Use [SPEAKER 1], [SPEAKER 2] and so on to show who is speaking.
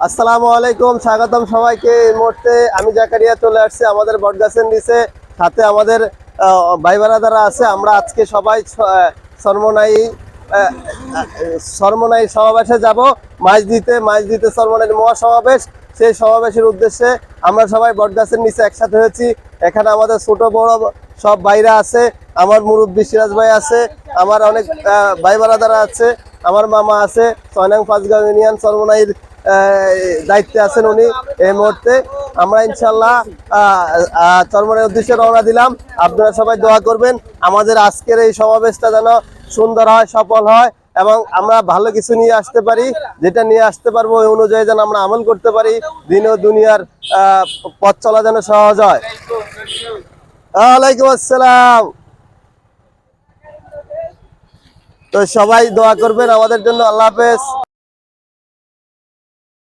[SPEAKER 1] আসসালামু আলাইকুম স্বাগতম সবাইকে। এই মুহূর্তে আমি জাকারিয়া চলে আসছি আমাদের বটগাছের নিচে। সাথে আমাদের আহ, ভাই বারাদারা আছে। আমরা আজকে সবাই সর্বনাই সর্বনাই সমাবেশে যাব। মাছ দিতে মাছ দিতে সর্বনাই মহাসমাবেশ। সেই সমাবেশের উদ্দেশ্যে আমরা সবাই বটগাছের নিচে একসাথে হয়েছি। এখানে আমাদের ছোট বড় সব ভাইরা আছে। আমার মুরব্বী সিরাজ ভাই আছে। আমার অনেক ভাই বারাদারা আছে। আমার মামা আছে। সয়নাং পাঁচগাঁও ইউনিয়ন সর্বনাইর আহ, দায়িত্বে আছেন উনি এই মুহূর্তে। আমরা ইনশাল্লাহ চরমনের উদ্দেশ্যে রওনা দিলাম। আপনারা সবাই দোয়া করবেন, আমাদের আজকের এই সমাবেশটা যেন সুন্দর হয়, সফল হয় এবং আমরা ভালো কিছু নিয়ে আসতে পারি, যেটা নিয়ে আসতে পারব ওই অনুযায়ী যেন আমরা আমল করতে পারি, দিন ও দুনিয়ার পথ চলা যেন সহজ হয়। ওয়ালাইকুম আসসালাম। তো সবাই দোয়া করবেন আমাদের জন্য, আল্লাহ হাফেজ।